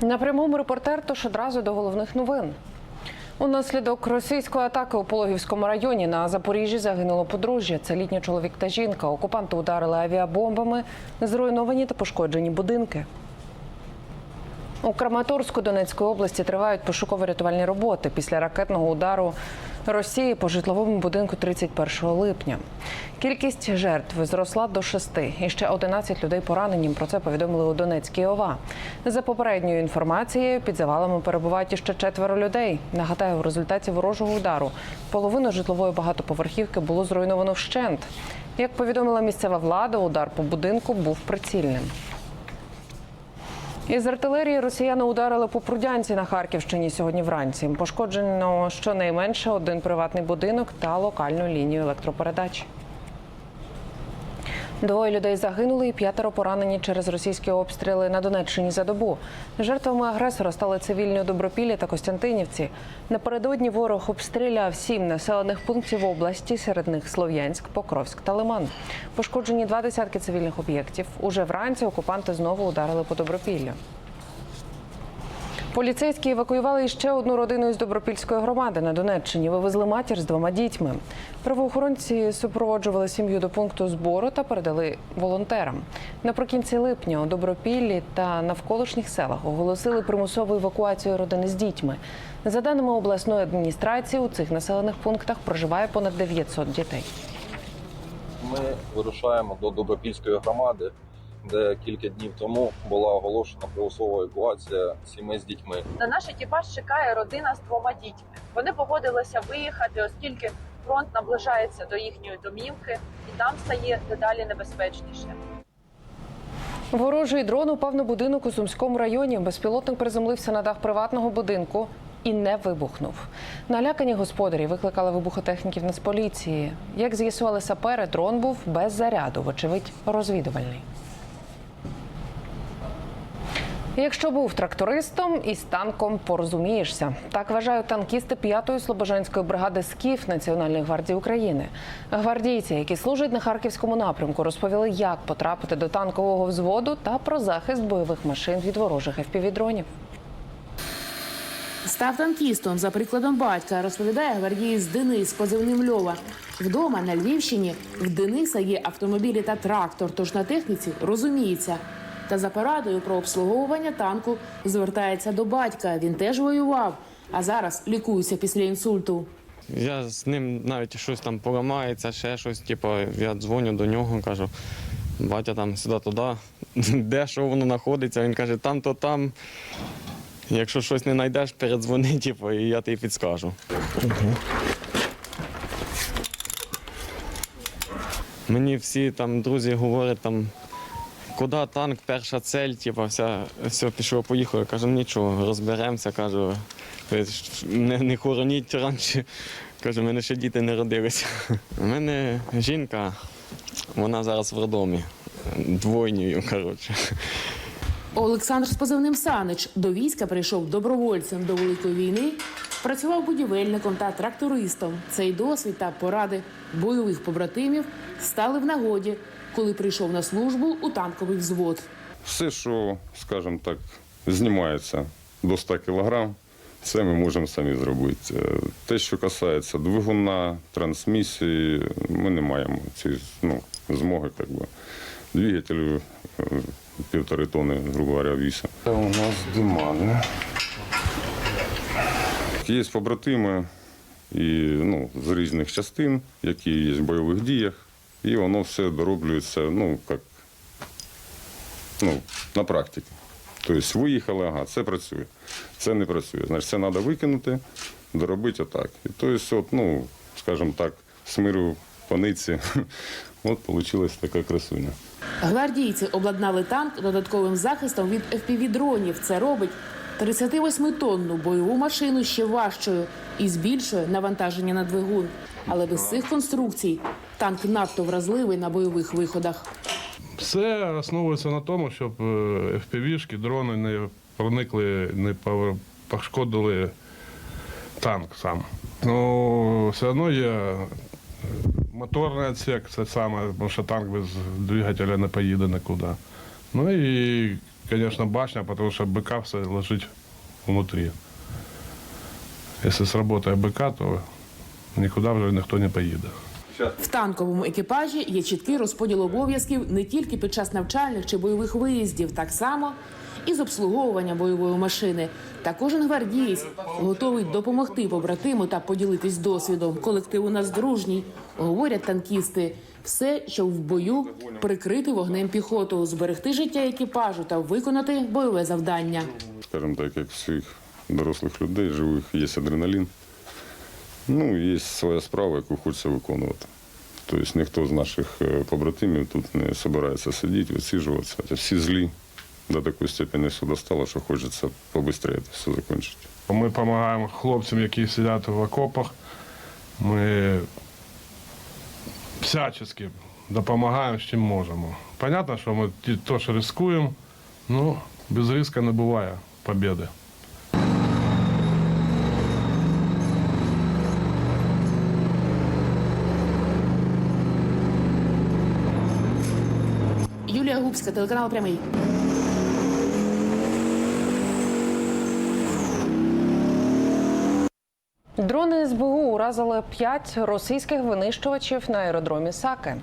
На прямому репортер, тож одразу до головних новин. Унаслідок російської атаки у Пологівському районі на Запоріжжі загинуло подружжя. Це літній чоловік та жінка. Окупанти ударили авіабомбами, зруйновані та пошкоджені будинки. У Краматорську Донецької області тривають пошуково-рятувальні роботи після ракетного удару Росії по житловому будинку 31 липня. Кількість жертв зросла до шести. І ще 11 людей поранені. Про це повідомили у Донецькій ОВА. За попередньою інформацією, під завалами перебувають іще четверо людей. Нагадаю, в результаті ворожого удару половину житлової багатоповерхівки було зруйновано вщент. Як повідомила місцева влада, удар по будинку був прицільним. Із артилерії росіяни ударили по Прудянці на Харківщині сьогодні вранці. Пошкоджено щонайменше один приватний будинок та локальну лінію електропередач. Двоє людей загинули і п'ятеро поранені через російські обстріли на Донеччині за добу. Жертвами агресора стали цивільні у Добропіллі та Костянтинівці. Напередодні ворог обстріляв сім населених пунктів області, серед них Слов'янськ, Покровськ та Лиман. Пошкоджені два десятки цивільних об'єктів. Уже вранці окупанти знову ударили по Добропіллю. Поліцейські евакуювали іще одну родину із Добропільської громади на Донеччині. Вивезли матір з двома дітьми. Правоохоронці супроводжували сім'ю до пункту збору та передали волонтерам. Наприкінці липня у Добропіллі та навколишніх селах оголосили примусову евакуацію родини з дітьми. За даними обласної адміністрації, у цих населених пунктах проживає понад 900 дітей. Ми вирушаємо до Добропільської громади, де кілька днів тому була оголошена примусова евакуація сімей з дітьми. На наш екіпаж чекає родина з двома дітьми. Вони погодилися виїхати, оскільки фронт наближається до їхньої домівки, і там стає дедалі небезпечніше. Ворожий дрон упав на будинок у Сумському районі. Безпілотник приземлився на дах приватного будинку і не вибухнув. Налякані господарі викликали вибухотехніків Нацполіції. Як з'ясували сапери, дрон був без заряду, вочевидь, розвідувальний. Якщо був трактористом, із танком порозумієшся. Так вважають танкісти 5-ї слобожанської бригади СКІФ Національної гвардії України. Гвардійці, які служать на харківському напрямку, розповіли, як потрапити до танкового взводу та про захист бойових машин від ворожих FPV-дронів. Став танкістом за прикладом батька, розповідає гвардієць Денис позивним Льова. Вдома на Львівщині в Дениса є автомобілі та трактор, тож на техніці розуміється. Та за порадою про обслуговування танку звертається до батька. Він теж воював, а зараз лікується після інсульту. Я з ним навіть щось там поламається, ще щось, типу, я дзвоню до нього, кажу, батя там сюди туди, де що воно знаходиться. Він каже, там то там. Якщо щось не знайдеш, передзвони, типу, і я тобі підскажу. Мені всі там друзі говорять там. Куди танк, перша цель, типу, вся, все пішло, поїхало. Кажу, нічого, розберемося. Кажу, не, не хороніть раніше. Кажу, мене ще діти не родилися. У мене жінка, вона зараз в роддомі, двойньою, коротше. Олександр з позивним Санич до війська прийшов добровольцем до великої війни, працював будівельником та трактористом. Цей досвід та поради бойових побратимів стали в нагоді, коли прийшов на службу у танковий взвод. Все, що, скажімо так, знімається до 100 кг, це ми можемо самі зробити. Е, Те, що касається двигуна, трансмісії, ми не маємо цієї ну, змоги, як би. Двигателю е, півтори тони, грубо говоря, віса. Це у нас димани. Є побратими і, ну, з різних частин, які є в бойових діях, і воно все дороблюється, ну, як ну, на практиці. Тобто виїхали, ага, це працює, це не працює. Значить, це треба викинути, доробити отак. І тобто, от, ну, скажімо так, з миру паниці, от вийшла така красуня. Гвардійці обладнали танк додатковим захистом від FPV-дронів. Це робить 38-тонну бойову машину ще важчою і збільшує навантаження на двигун. Але без цих конструкцій танк надто вразливий на бойових виходах. Все основується на тому, щоб е, FPV-шки, дрони не проникли, не пошкодили танк сам. Ну, все одно є е, моторний відсек, це саме, тому що танк без двигателя не поїде нікуди. Ну и, конечно, башня, потому что БК все ложить внутри. Если сработает БК, то никуда вже ніхто не поїде. В танковому екіпажі є чіткий розподіл обов'язків не тільки під час навчальних чи бойових виїздів, так само і з обслуговування бойової машини. Та кожен гвардієць готовий допомогти побратиму та поділитись досвідом. Колектив у нас дружній, говорять танкісти. Все, щоб в бою прикрити вогнем піхоту, зберегти життя екіпажу та виконати бойове завдання. Скажімо так, як всіх дорослих людей, живих, є адреналін. Ну, є своя справа, яку хочеться виконувати. Тобто ніхто з наших е, побратимів тут не збирається сидіти, висиджуватися. Всі злі до такої степені все достало, що хочеться побистріше це все закінчити. Ми допомагаємо хлопцям, які сидять в окопах. Ми всячески допомагаємо, чим можемо. Понятно, що ми теж ризикуємо, але без риска не буває побіди. Юлія Губська, телеканал Прямий. Дрони СБУ уразили п'ять російських винищувачів на аеродромі Саки.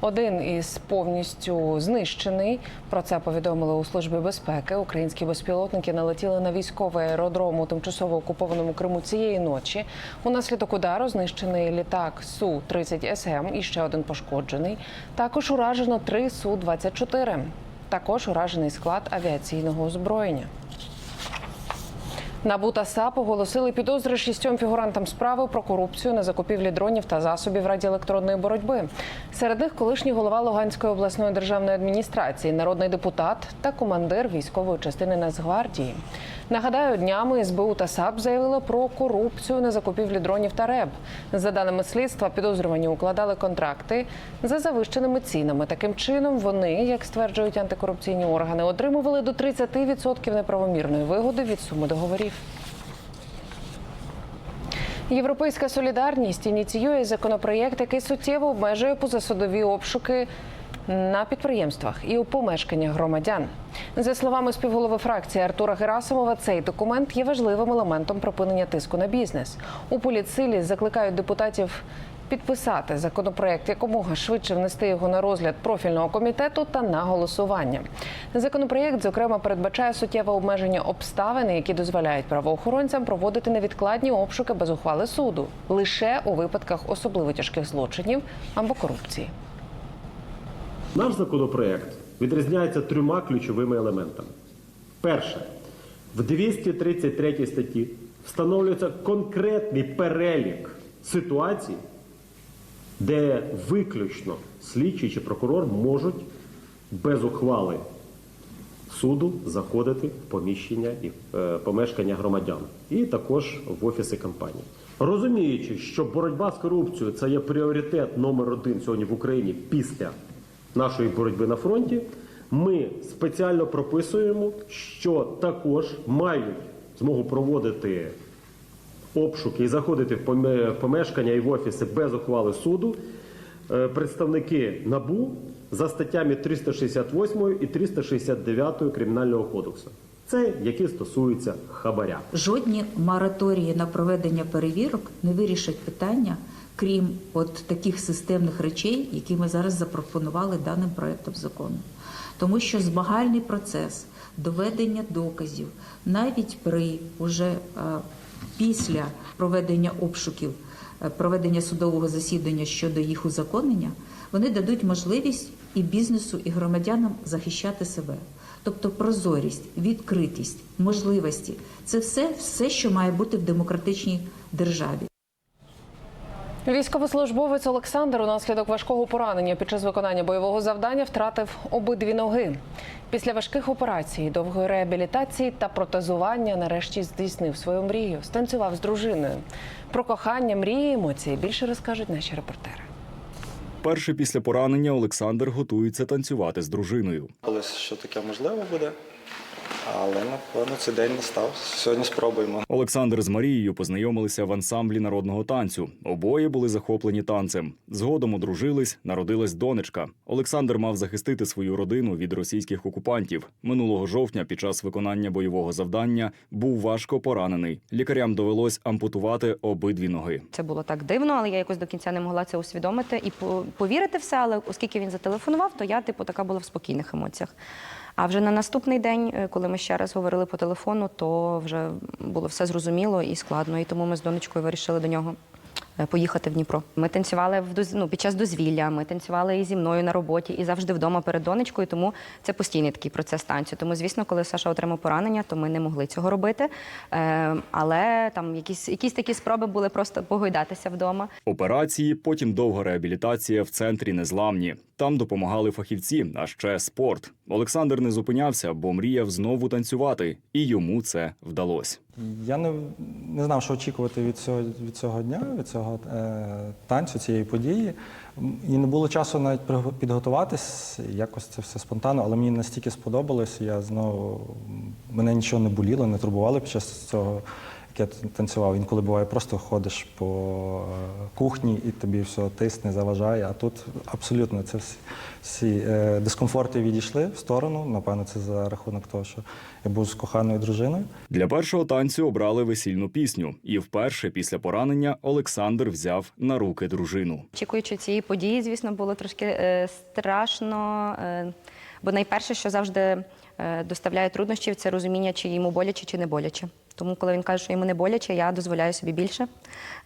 Один із повністю знищений. Про це повідомили у службі безпеки. Українські безпілотники налетіли на військовий аеродром у тимчасово окупованому Криму цієї ночі. Унаслідок удару знищений літак су 30 СМ і ще один пошкоджений. Також уражено три су 24 Також уражений склад авіаційного озброєння. НАБУ та САП оголосили підозри шістьом фігурантам справи про корупцію на закупівлі дронів та засобів радіоелектронної боротьби. Серед них колишній голова Луганської обласної державної адміністрації, народний депутат та командир військової частини Нацгвардії. Нагадаю, днями СБУ та САП заявили про корупцію на закупівлі дронів та РЕБ. За даними слідства, підозрювані укладали контракти за завищеними цінами. Таким чином, вони, як стверджують антикорупційні органи, отримували до 30% неправомірної вигоди від суми договорів. Європейська солідарність ініціює законопроєкт, який суттєво обмежує позасудові обшуки на підприємствах і у помешканнях громадян. За словами співголови фракції Артура Герасимова, цей документ є важливим елементом припинення тиску на бізнес. У політсилі закликають депутатів підписати законопроект якомога швидше внести його на розгляд профільного комітету та на голосування. Законопроєкт, зокрема, передбачає суттєве обмеження обставин, які дозволяють правоохоронцям проводити невідкладні обшуки без ухвали суду лише у випадках особливо тяжких злочинів або корупції. Наш законопроект відрізняється трьома ключовими елементами. Перше, в 233 статті встановлюється конкретний перелік ситуацій, де виключно слідчий чи прокурор можуть без ухвали суду заходити в поміщення і е, помешкання громадян, і також в офіси компаній. Розуміючи, що боротьба з корупцією це є пріоритет номер один сьогодні в Україні після нашої боротьби на фронті, ми спеціально прописуємо, що також мають змогу проводити обшуки і заходити в помешкання і в офіси без ухвали суду е, представники НАБУ за статтями 368 і 369 Кримінального кодексу. Це які стосуються хабаря. Жодні мораторії на проведення перевірок не вирішать питання, крім от таких системних речей, які ми зараз запропонували даним проектом закону. Тому що збагальний процес доведення доказів навіть при уже е, після проведення обшуків, е, проведення судового засідання щодо їх узаконення, вони дадуть можливість і бізнесу, і громадянам захищати себе. Тобто прозорість, відкритість, можливості це все, все, що має бути в демократичній державі. Військовослужбовець Олександр унаслідок важкого поранення під час виконання бойового завдання втратив обидві ноги. Після важких операцій, довгої реабілітації та протезування нарешті здійснив свою мрію. Станцював з дружиною. Про кохання, мрії, емоції більше розкажуть наші репортери. Перше після поранення Олександр готується танцювати з дружиною. Колись що таке можливо буде. Але напевно цей день настав. Сьогодні спробуємо. Олександр з Марією познайомилися в ансамблі народного танцю. Обоє були захоплені танцем. Згодом одружились, народилась донечка. Олександр мав захистити свою родину від російських окупантів. Минулого жовтня, під час виконання бойового завдання, був важко поранений. Лікарям довелось ампутувати обидві ноги. Це було так дивно, але я якось до кінця не могла це усвідомити і по- повірити в це. Але оскільки він зателефонував, то я типу така була в спокійних емоціях. А вже на наступний день, е, коли ми ще раз говорили по телефону, то вже було все зрозуміло і складно. І тому ми з донечкою вирішили до нього поїхати в Дніпро. Ми танцювали в доз- ну, під час дозвілля, ми танцювали і зі мною на роботі, і завжди вдома перед донечкою. Тому це постійний такий процес танцю. Тому, звісно, коли Саша отримав поранення, то ми не могли цього робити. Е, але там якісь, якісь такі спроби були просто погойдатися вдома. Операції, потім довга реабілітація в центрі незламні. Там допомагали фахівці, а ще спорт. Олександр не зупинявся, бо мріяв знову танцювати, і йому це вдалося. Я не, не знав, що очікувати від цього, від цього дня, від цього е, танцю, цієї події. І не було часу навіть підготуватись. Якось це все спонтанно, але мені настільки сподобалось. Я знову мене нічого не боліло, не турбувало під час цього, я танцював. Інколи буває, просто ходиш по е, кухні і тобі все тисне, заважає. А тут абсолютно це всі, всі е, дискомфорти відійшли в сторону. Напевно, це за рахунок того, що я був з коханою дружиною. Для першого танцю обрали весільну пісню, і вперше після поранення Олександр взяв на руки дружину. Очікуючи цієї події, звісно, було трошки е, страшно. Е, бо найперше, що завжди е, доставляє труднощів, це розуміння, чи йому боляче, чи не боляче. Тому, коли він каже, що йому не боляче, я дозволяю собі більше.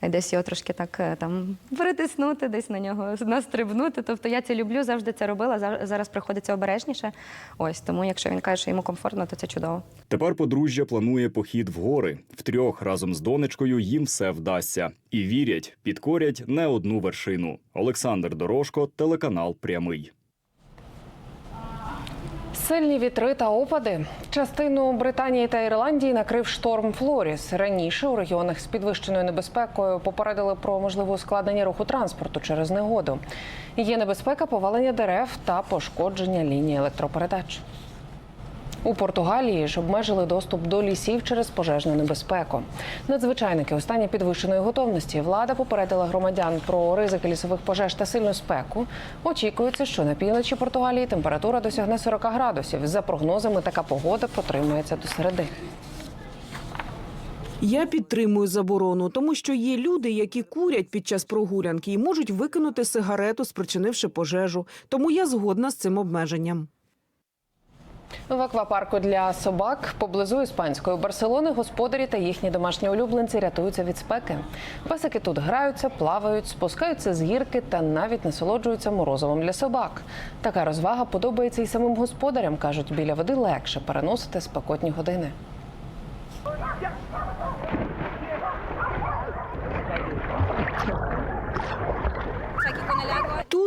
Е, Десь його трошки так е, там притиснути, десь на нього настрибнути. Тобто я це люблю, завжди це робила. Зараз приходиться обережніше. Ось тому, якщо він каже, що йому комфортно, то це чудово. Тепер подружжя планує похід в гори. Втрьох разом з донечкою їм все вдасться. І вірять, підкорять не одну вершину. Олександр Дорожко, телеканал Прямий. Сильні вітри та опади. Частину Британії та Ірландії накрив шторм Флоріс. Раніше у регіонах з підвищеною небезпекою попередили про можливе ускладнення руху транспорту через негоду. Є небезпека повалення дерев та пошкодження лінії електропередач. У Португалії ж обмежили доступ до лісів через пожежну небезпеку. Надзвичайники у стані підвищеної готовності. Влада попередила громадян про ризики лісових пожеж та сильну спеку. Очікується, що на півночі Португалії температура досягне 40 градусів. За прогнозами, така погода протримається до середи. Я підтримую заборону, тому що є люди, які курять під час прогулянки і можуть викинути сигарету, спричинивши пожежу. Тому я згодна з цим обмеженням. В аквапарку для собак поблизу іспанської Барселони господарі та їхні домашні улюбленці рятуються від спеки. Песики тут граються, плавають, спускаються з гірки та навіть насолоджуються морозовим для собак. Така розвага подобається і самим господарям. кажуть, біля води легше переносити спекотні години.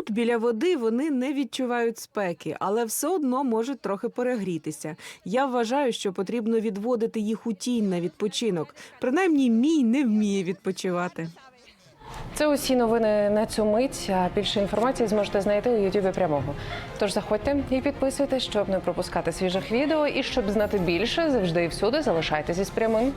Тут біля води вони не відчувають спеки, але все одно можуть трохи перегрітися. Я вважаю, що потрібно відводити їх у тінь на відпочинок. Принаймні, мій не вміє відпочивати. Це усі новини на цю мить. А більше інформації зможете знайти у Ютубі прямого. Тож заходьте і підписуйтесь, щоб не пропускати свіжих відео. І щоб знати більше, завжди і всюди залишайтеся з прямим.